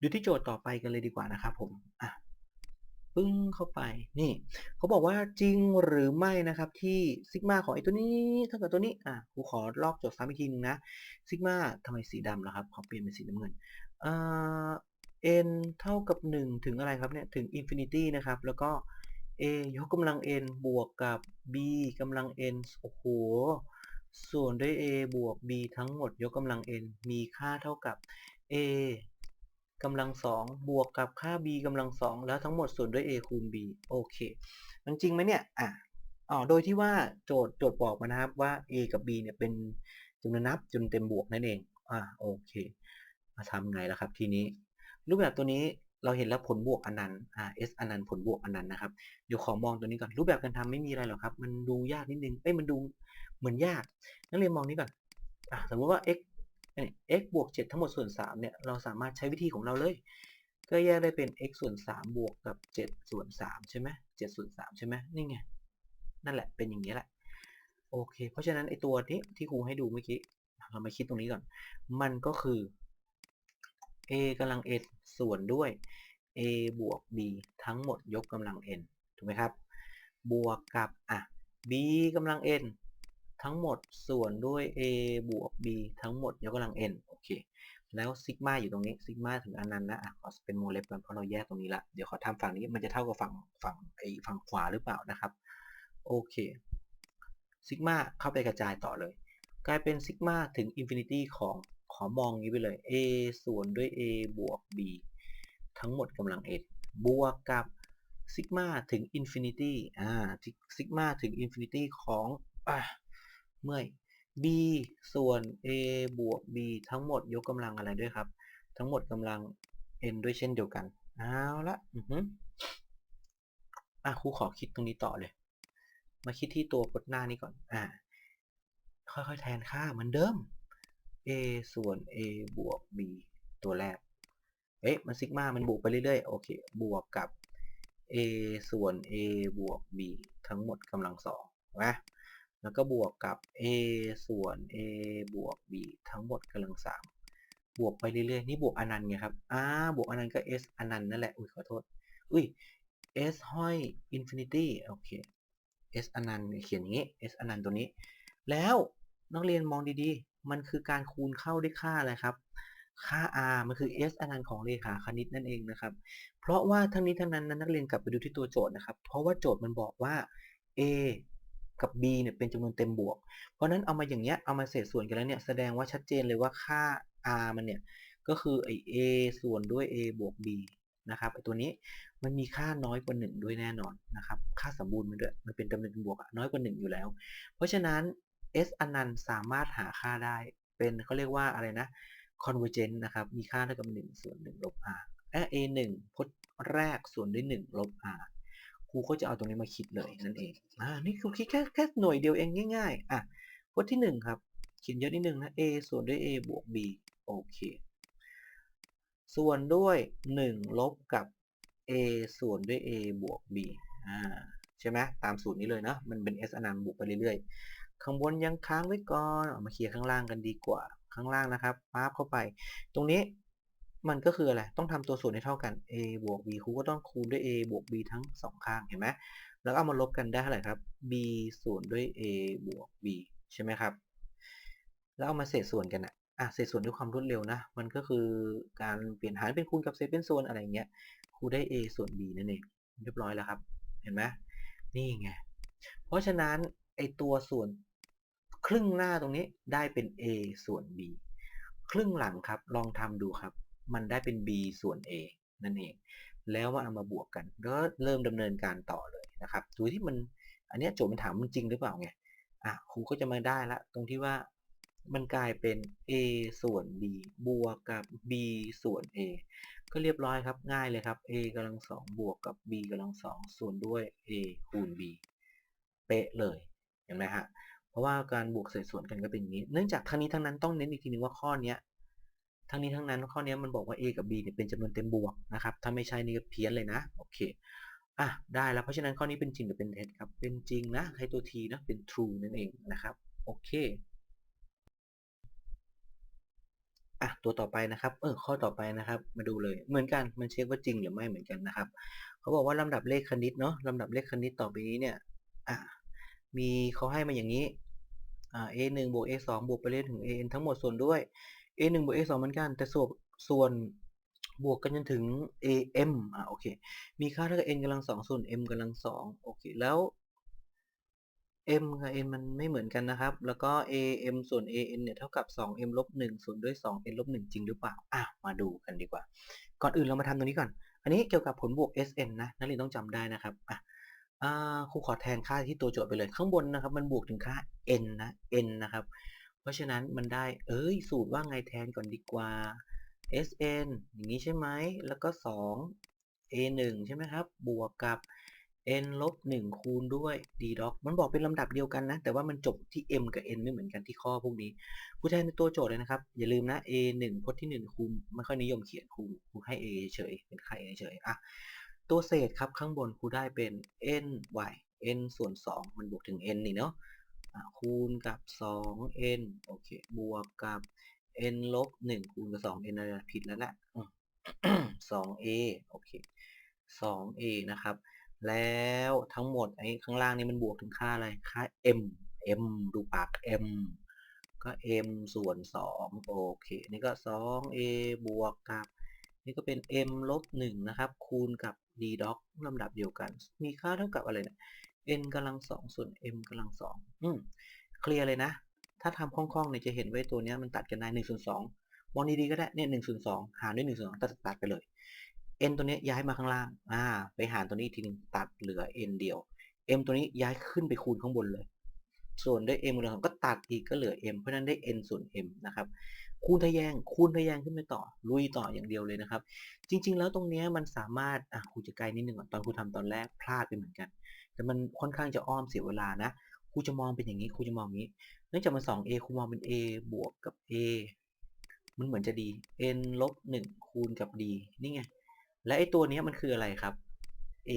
ดูที่โจทย์ต่อไปกันเลยดีกว่านะครับผมอะปึ้งเข้าไปนี่เขาบอกว่าจริงหรือไม่นะครับที่ซิกมาของไอ้ตัวนี้เท่ากับตัวนี้อะครูขอลอกโจทย์ซ้ำอีกทีนึงนะซิกมาทำไมสีดำล่ะครับขอเปลี่ยนเป็นสีน้ำเงินอ่า n เท่ากับ 1 ถึงอะไรครับเนี่ยถึง infinity นะครับแล้วก็ a ยกกำลัง n บวกกับ b กำลัง n โอ้โหส่วนด้วย a บวก b ทั้งหมดยกกำลัง n มีค่าเท่ากับ a กำลังสองบวกกับค่า b กำลังสองแล้วทั้งหมดส่วนด้วย a คูณ b โอเคมันจริงไหมเนี่ยอะอ๋อโดยที่ว่าโจทย์โจทย์บอกมานะครับว่า a กับ b เนี่ยเป็นจำนวนนับจนเต็มบวกนั่นเองอ่าโอเค มาทำไงล่ะครับทีนี้ รูปแบบตัวนี้เราเห็นแล้วผลบวกอนันต์อ่า s อนันต์ผลบวกอนันต์นะครับเดี๋ยวขอมองตัวนี้ก่อนรูปแบบการทำไม่มีอะไรหรอกครับ มันดูยากนิดนึงเอ้ยมันดูเหมือนยากนักเรียนมองนี้ก่อนอะสมมติว่า x x บวก 7 ทั้งหมดส่วน 3 เนี่ย เราสามารถใช้วิธีของเราเลย ก็แยกได้เป็น x ส่วน 3 บวกกับ 7 ส่วน 3 ใช่ไหม7ส่วน 3 ใช่ไหมนี่ไง นั่นแหละ เป็นอย่างนี้แหละ โอเค เพราะฉะนั้นไอตัวนี้ที่ครูให้ดูเมื่อกี้ เรามาคิดตรงนี้ก่อน มันก็คือ a กำลัง n ส่วนด้วย a บวก b ทั้งหมดยกกำลัง n ถูกไหมครับ บวกกับ อะ b กำลัง n ทั้งหมดส่วนด้วย a บวก b ทั้งหมดยกกำลัง n โอเค แล้วซิกมาอยู่ตรงนี้ซิกมาถึงอนันต์นะอะขอเป็นโมเลกุลเพราะเราแยกตรงนี้ละเดี๋ยวขอทำฝั่งนี้มันจะเท่ากับฝั่งฝั่งไอฝั่งขวาหรือเปล่านะครับโอเคซิกมาเข้าไปกระจายต่อเลย กลายเป็นซิกมาถึงอินฟินิตี้ของขอมองนี้ไปเลย a ส่วนด้วย a บวก b ทั้งหมดกำลัง n บวกกับซิกมาถึงอินฟินิตี้อ่าซิกมาถึงอินฟินิตี้ของอะ เมื่อย b ส่วน a บวก b ทั้งหมดยกกำลังอะไรด้วยครับ ทั้งหมดกำลัง n ด้วยเช่นเดียวกัน เอาละอือฮึอะครูขอคิดตรงนี้ต่อเลย มาคิดที่ตัวพจน์หน้านี้ก่อน อ่า ค่อยๆแทนค่าเหมือนเดิม a ส่วน a บวก b ตัวแรก เอ๊ะ มันซิกมา มันบวกไปเรื่อยๆ โอเค บวกกับ a ส่วน a บวก b ทั้งหมดกำลังสองนะ แล้วก็บวกกับ a ส่วน a บวก b ทั้งหมดกำลังสามบวกไปเรื่อยๆ นี่บวกอนันต์ไงครับอ่าบวกอนันต์ก็ s อนันต์นั่นแหละ อุ้ยขอโทษ อุ้ย s ห้อย infinity โอเค s อนันต์เขียนอย่างนี้ s อนันต์ตัวนี้ แล้วนักเรียนมองดีๆ มันคือการคูณเข้าด้วยค่าอะไรครับ ค่า r มันคือ s อนันต์ของเลขาคณิตนั่นเองนะครับ เพราะว่าทั้งนี้ทั้งนั้นนักเรียนกลับไปดูที่ตัวโจทย์นะครับ เพราะว่าโจทย์มันบอกว่า a กับ b เนี่ยเป็นจำนวนเต็มบวก เพราะนั้นเอามาอย่างเงี้ยเอามาเศษส่วนกันแล้วเนี่ยแสดงว่าชัดเจนเลยว่าค่า r มันเนี่ยก็คือไอ a ส่วนด้วย a บวก b นะครับไอตัวนี้มันมีค่าน้อยกว่า 1 ด้วยแน่นอนนะครับค่าสมบูรณ์มันด้วยมันเป็นจำนวนเต็มบวกน้อยกว่า 1 อยู่แล้ว เพราะฉะนั้น s อนันต์สามารถหาค่าได้ เป็นเขาเรียกว่าอะไรนะ convergent นะครับมีค่าเท่ากับ 1 ส่วน 1 ลบ r เอ a 1พจน์แรกส่วนด้วย 1 ลบ r ครูก็จะเอาตรงนี้มาคิดเลยนั่นเองอ่านี่ครูคิดแค่แค่หน่วยเดียวเองง่าย ๆ อะพจน์ที่ 1 ครับ เขียนเยอะนิดนึงนะ a ส่วนด้วย a บวก b โอเค ส่วนด้วย 1 ลบกับ a ส่วนด้วย a บวก b อ่าใช่ไหมตามสูตรนี้เลยนะมันเป็น s อนันต์บวกไปเรื่อยๆ ข้างบนยังค้างไว้ก่อนเอามาเคลียร์ข้างล่างกันดีกว่าข้างล่างนะครับปั๊บเข้าไป ตรงนี้ มันก็คืออะไร ต้องทำตัวส่วนให้เท่ากัน a บวก b ครูก็ต้องคูณด้วย a บวก b ทั้งสองข้าง เห็นไหม แล้วเอามาลบกันได้เท่าไหร่ครับ b ส่วนด้วย a บวก b ใช่ไหมครับ แล้วเอามาเศษส่วนกันอะอะเศษส่วนด้วยความรวดเร็วนะ มันก็คือการเปลี่ยนหารเป็นคูณกับเศษเป็นส่วนอะไรเงี้ย ครูได้ a ส่วน b นั่นเอง เรียบร้อยแล้วครับ เห็นไหมนี่ไง เพราะฉะนั้นไอตัวส่วนครึ่งหน้าตรงนี้ได้เป็น a ส่วน b ครึ่งหลังครับ ลองทำดูครับ มันได้เป็น b ส่วน a นั่นเอง แล้วมาเอามาบวกกันก็เริ่มดำเนินการต่อเลยนะครับดูที่มัน อันนี้โจทย์มันถามมันจริงหรือเปล่าไง อะครูก็จะมาได้ละ ตรงที่ว่ามันกลายเป็น a ส่วน b บวกกับ b ส่วน a ก็เรียบร้อยครับ ง่ายเลยครับ a กำลังสองบวกกับ b กำลังสองส่วนด้วย a คูณ b เป๊ะเลย เห็นไหมฮะ เพราะว่าการบวกเศษส่วนกันก็เป็นอย่างนี้ เนื่องจากทั้งนี้ทั้งนั้นต้องเน้นอีกทีนึงว่าข้อเนี้ย ทั้งนี้ทั้งนั้นข้อนี้มันบอกว่า a กับ b เนี่ยเป็นจำนวนเต็มบวกนะครับ ถ้าไม่ใช่นี่ก็เพี้ยนเลยนะ โอเค อะ ได้แล้ว เพราะฉะนั้นข้อนี้เป็นจริงหรือเป็นเท็จครับ เป็นจริงนะใช้ตัว t นะ เป็น true นั่นเองนะครับ โอเคอะตัวต่อไปนะครับเออข้อต่อไปนะครับ มาดูเลย เหมือนกันมันเช็คว่าจริงหรือไม่เหมือนกันนะครับ เขาบอกว่าลำดับเลขคณิตเนาะลำดับเลขคณิตต่อไปนี้เนี่ยอะมีเขาให้มาอย่างนี้อ่า a 1บวก a 2บวกไปเรื่อยถึง a n ทั้งหมดส่วนด้วย a 1บวก a 2เหมือนกัน แต่ส่วนส่วนบวกกันจนถึง a m อ่าโอเค มีค่าเท่ากับ n กำลังสองส่วน m กำลังสองโอเค แล้ว m กับ n มันไม่เหมือนกันนะครับ แล้วก็ a m ส่วน a n เนี่ยเท่ากับ 2 m ลบ1ส่วนด้วย 2 n ลบ1จริงหรือเปล่า อะ มาดูกันดีกว่า ก่อนอื่นเรามาทำตรงนี้ก่อน อันนี้เกี่ยวกับผลบวก sn นะ นักเรียนต้องจำได้นะครับ อะครูขอแทนค่าที่ตัวโจทย์ไปเลย ข้างบนนะครับ มันบวกถึงค่า n นะ n นะครับ เพราะฉะนั้นมันได้ เอ้ย สูตรว่าไงแทนก่อนดีกว่า sn อย่างนี้ใช่ไหม แล้วก็ 2 a 1 ใช่ไหมครับ บวกกับ n ลบ1คูณด้วย d doc มันบอกเป็นลำดับเดียวกันนะ แต่ว่ามันจบที่ m กับ n ไม่เหมือนกันที่ข้อพวกนี้ครูแทนในตัวโจทย์เลยนะครับ อย่าลืมนะ a 1 พจน์ที่ 1ครูไม่ค่อยนิยมเขียนครูครูให้ a เฉย เป็นค่า a เฉย อะ ตัวเศษครับข้างบนครูได้เป็น n y n ส่วน 2 มันบวกถึง n นี่เนาะ คูณกับ 2n โอเค บวกกับ n ลบ 1 คูณกับ 2n อะไรผิดแล้วแหละ 2a โอเค 2a นะครับ แล้วทั้งหมดไอ้ข้างล่างนี้มันบวกถึงค่าอะไร ค่า m m ดูปาก m ก็ m ส่วน 2 โอเค นี่ก็ 2a บวกกับ นี่ก็เป็น m ลบ 1 นะครับ คูณกับ d doc ลำดับเดียวกัน มีค่าเท่ากับอะไรเนี่ย n กำลัง2ส่วน m กำลัง2อืมเคลียร์เลยนะ ถ้าทำคล่องๆเนี่ยจะเห็นไว้ตัวนี้มันตัดกันได้1ส่วน2มองดีๆก็ได้เนี่ย1ส่วน2หารด้วย1ส่วน2ตัดตัดไปเลย n ตัวนี้ย้ายมาข้างล่าง อ่า ไปหารตัวนี้ทีนึงตัดเหลือ n เดียว m ตัวนี้ย้ายขึ้นไปคูณข้างบนเลย ส่วนด้วย m เหลือก็ตัดอีกก็เหลือ m เพราะนั้นได้ n ส่วน m นะครับ คูณทะแยง คูณทะแยงขึ้นไปต่อ ลุยต่ออย่างเดียวเลยนะครับ จริง ๆ แล้วตรงนี้มันสามารถ อะครูจะไกลนิดนึงก่อนตอนครูทำตอนแรกพลาดไปเหมือนกัน แต่มันค่อนข้างจะอ้อมเสียเวลานะครูจะมองเป็นอย่างนี้ครูจะมองอย่างนี้ เนื่องจากมัน 2a ครูมองเป็น a บวกกับ a มันเหมือนจะดี n ลบ1คูณกับ d นี่ไง และไอ้ตัวนี้มันคืออะไรครับ a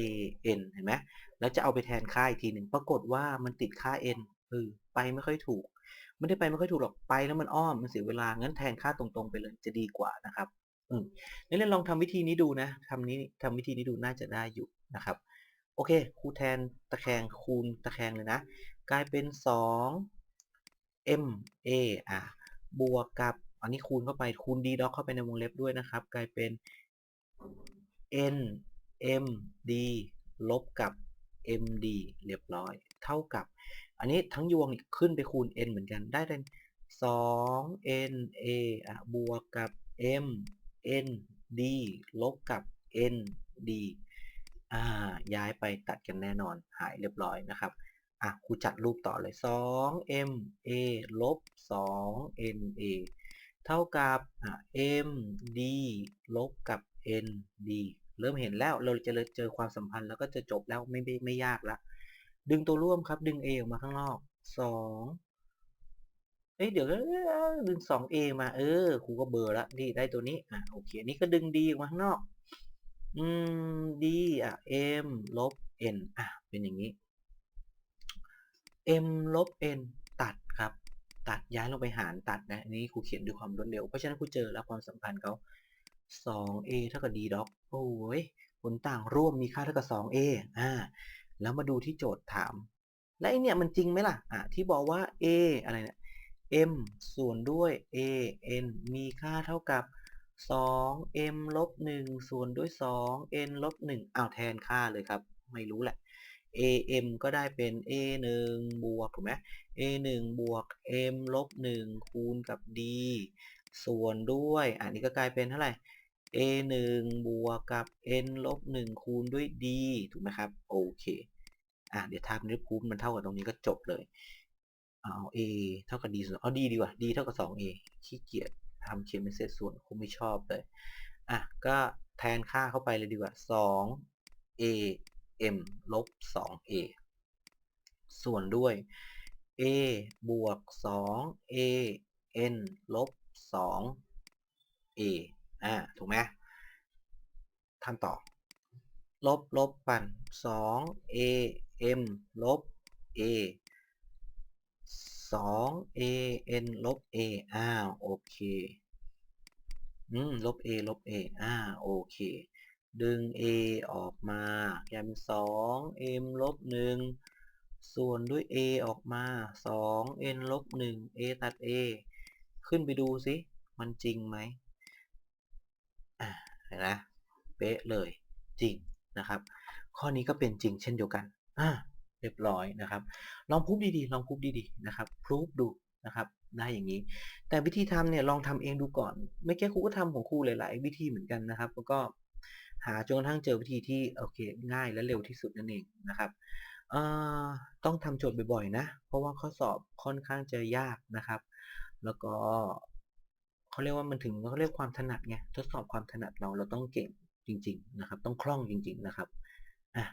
n เห็นไหมแล้วจะเอาไปแทนค่าอีกทีหนึ่งปรากฏว่ามันติดค่า n เออไปไม่ค่อยถูก ไม่ได้ไปไม่ค่อยถูกหรอกไปแล้วมันอ้อมมันเสียเวลางั้นแทนค่าตรงๆไปเลยจะดีกว่านะครับอืมนี่เราลองทำวิธีนี้ดูนะทำนี้ทำวิธีนี้ดูน่าจะได้อยู่นะครับ โอเคครูแทนตะแคงคูณตะแคงเลยนะ กลายเป็น 2 m a อะบวกกับอันนี้คูณเข้าไปคูณ d doc เข้าไปในวงเล็บด้วยนะครับ กลายเป็น n m d ลบกับ m d เรียบร้อย เท่ากับ อันนี้ทั้งยวงนี่ขึ้นไปคูณ n เหมือนกันได้เป็น 2 n a อะบวกกับ m n d ลบกับ n d อ่า ย้ายไปตัดกันแน่นอน หายเรียบร้อยนะครับ อะครูจัดรูปต่อเลย 2 m a ลบ2 n a เท่ากับอะ m d ลบกับ n d เริ่มเห็นแล้ว เราจะเจอความสัมพันธ์แล้วก็จะจบแล้วไม่ไม่ไม่ยากละ ดึงตัวร่วมครับ ดึง a ออกมาข้างนอก 2 เอ้ยเดี๋ยวดึง 2a มา เออ ครูก็เบอร์ละ นี่ได้ตัวนี้ อะโอเค นี่ก็ดึง d ออกมาข้างนอก อืม d อะ m ลบ n อะ เป็นอย่างนี้ m ลบ n ตัดครับ ตัดย้ายลงไปหารตัดนะ อันนี้ครูเขียนด้วยความรวดเร็ว เพราะฉะนั้นครูเจอแล้วความสัมพันธ์เขา 2a เท่ากับ d doc โอ้ยผลต่างร่วมมีค่าเท่ากับ 2a อ่า แล้วมาดูที่โจทย์ถาม และไอเนี่ยมันจริงไหมล่ะ อะ ที่บอกว่า a อะไรเนี่ย m ส่วนด้วย a n มีค่าเท่ากับ 2m ลบ1ส่วนด้วย 2n ลบ1อ้าวแทนค่าเลยครับ ไม่รู้แหละ am ก็ได้เป็น a 1บวกถูกไหม a 1บวก m ลบ1คูณกับ d ส่วนด้วย อันนี้ก็กลายเป็นเท่าไหร่ a 1บวกกับ n ลบ1คูณด้วย d ถูกไหมครับ โอเค อะเดี๋ยวทำนิพูมันเท่ากับตรงนี้ก็จบเลย เอา a เท่ากับ d ส่วนเอา d ดีกว่า d เท่ากับ 2a ขี้เกียจ ทำเขียนเป็นเศษส่วนคงไม่ชอบเลย อะ ก็แทนค่าเข้าไปเลยดีกว่า 2a m ลบ 2a ส่วนด้วย a บวก 2a n ลบ 2a อ่า ถูกไหมทำต่อ ลบลบปัน 2a m ลบ a 2a n ลบ a อ้าโอเค อืม ลบ a ลบ a อ่าโอเค ดึง a ออกมา แกน2 m ลบ 1 ส่วนด้วย a ออกมา 2 n ลบ 1 a ตัด a ขึ้นไปดูสิ มันจริงไหมอ่าเห็นไหมเป๊ะเลย จริงนะครับ ข้อนี้ก็เป็นจริงเช่นเดียวกันอ่า เรียบร้อยนะครับ ลองพูดดีๆ ลองพูดดีๆ นะครับพูดดูนะครับ ได้อย่างนี้ แต่วิธีทำเนี่ยลองทำเองดูก่อน ไม่แค่ครูก็ทำของครูหลาย ๆ วิธีเหมือนกันนะครับ แล้วก็หาจนกระทั่งเจอวิธีที่โอเคง่ายและเร็วที่สุดนั่นเองนะครับต้องทำโจทย์บ่อย ๆ นะ เพราะว่าข้อสอบค่อนข้างจะยากนะครับ แล้วก็เขาเรียกว่ามันถึงเขาเรียกความถนัดไงทดสอบความถนัดเราเราต้องเก่งจริง ๆ นะครับ ต้องคล่องจริง ๆ นะครับอะ